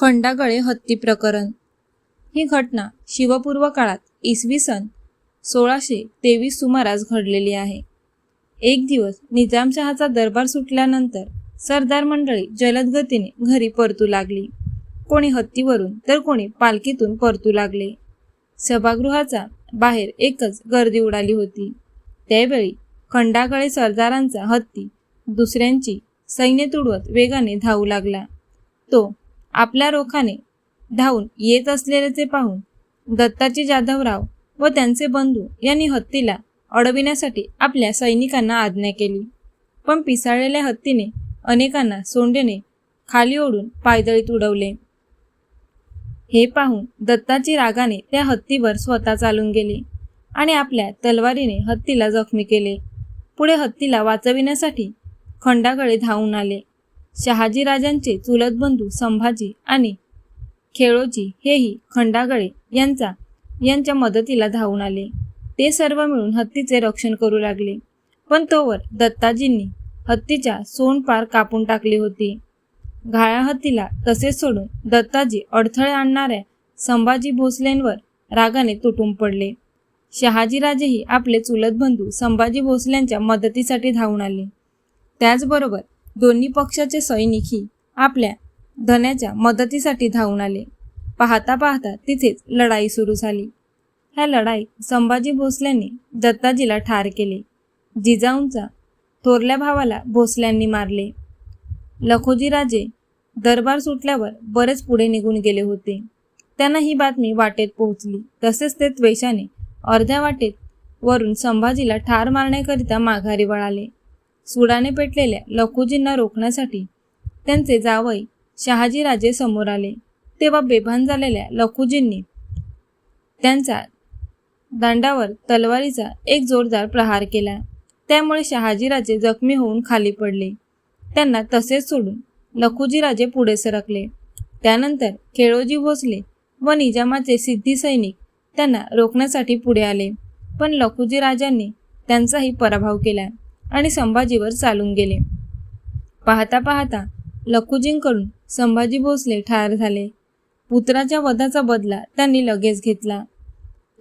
खंडागळे हत्ती प्रकरण. ही घटना शिवपूर्व काळात इसवी सन सोळाशे तेवीस सुमारास घडलेली आहे. एक दिवस निजामशहाचा दरबार सुटल्यानंतर सरदार मंडळी जलद गतीने घरी परतू लागली. कोणी हत्तीवरून तर कोणी पालखीतून परतू लागले. सभागृहाचा बाहेर एकच गर्दी उडाली होती. त्यावेळी खंडागळे सरदारांचा हत्ती दुसऱ्यांची सैन्य तुडवत वेगाने धावू लागला. तो आपल्या रोखाने धावून येत असलेल्याचे पाहून दत्ताजी जाधवराव व त्यांचे बंधू यांनी हत्तीला अडविण्यासाठी आपल्या सैनिकांना आज्ञा केली. पण पिसाळलेल्या हत्तीने अनेकांना सोंडेने खाली ओढून पायदळीत उडवले. हे पाहून दत्ताची रागाने त्या हत्तीवर स्वतः चालून गेले आणि आपल्या तलवारीने हत्तीला जखमी केले. पुढे हत्तीला वाचविण्यासाठी खंडाकडे धावून आले. शहाजीराजांचे चुलत बंधू संभाजी आणि खेळोजी हेही खंडागळे यांचा यांच्या मदतीला धावून आले. ते सर्व मिळून हत्तीचे रक्षण करू लागले. पण तोवर दत्ताजींनी हत्तीच्या सोन पार कापून टाकली होती. घाळ्या हत्तीला तसेच सोडून दत्ताजी अडथळे आणणाऱ्या संभाजी भोसलेंवर रागाने तुटून पडले. शहाजीराजेही आपले चुलत बंधू संभाजी भोसल्यांच्या मदतीसाठी धावून आले. त्याचबरोबर दोन्ही पक्षाचे सैनिकही आपल्या धन्याच्या मदतीसाठी धावून आले. पाहता पाहता तिथेच लढाई सुरू झाली. ह्या लढाईत संभाजी भोसल्यांनी दत्ताजीला ठार केले. जिजाऊंचा थोरल्या भावाला भोसल्यांनी मारले. लखोजी राजे दरबार सुटल्यावर बरेच पुढे निघून गेले होते. त्यांना ही बातमी वाटेत पोहोचली. तसेच ते त्वेषाने अर्ध्या वाटेत वरून संभाजीला ठार मारण्याकरिता माघारी वळाले. सुडाने पेटलेल्या लखुजींना रोखण्यासाठी त्यांचे जावई शहाजीराजे समोर आले. तेव्हा बेभान झालेल्या लखुजींनी त्यांचा दांडावर तलवारीचा एक जोरदार प्रहार केला. त्यामुळे शहाजीराजे जखमी होऊन खाली पडले. त्यांना तसेच सोडून लखुजीराजे पुढे सरकले. त्यानंतर खेळोजी भोसले व निजामाचे सिद्धी सैनिक त्यांना रोखण्यासाठी पुढे आले. पण लखुजीराजांनी त्यांचाही पराभव केला. आणि संभाजीवर चालून गेले. पाहता पाहता लखुजींकडून संभाजी भोसले ठार झाले. पुत्राच्या वधाचा बदला त्यांनी लगेच घेतला.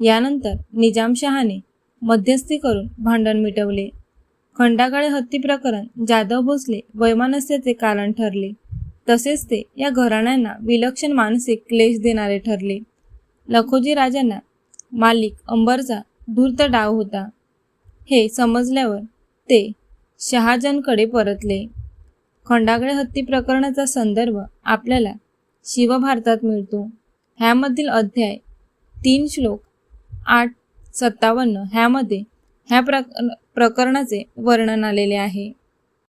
यानंतर निजामशहाने मध्यस्थी करून भांडण मिटवले. खंडागळे हत्ती प्रकरण जाधव भोसले वैमानस्याचे कारण ठरले. तसेच ते या घराण्यांना विलक्षण मानसिक क्लेश देणारे ठरले. लखोजी राजांना मालिक अंबरचा धूर्त डाव होता. हे समजल्यावर ते शहाजनकडे परतले. खंडागळे हत्ती प्रकरणाचा संदर्भ आपल्याला शिवभारतात मिळतो. ह्यामधील अध्याय तीन श्लोक आठ सत्तावन्न ह्यामध्ये ह्या प्रक प्रकरणाचे वर्णन आलेले आहे.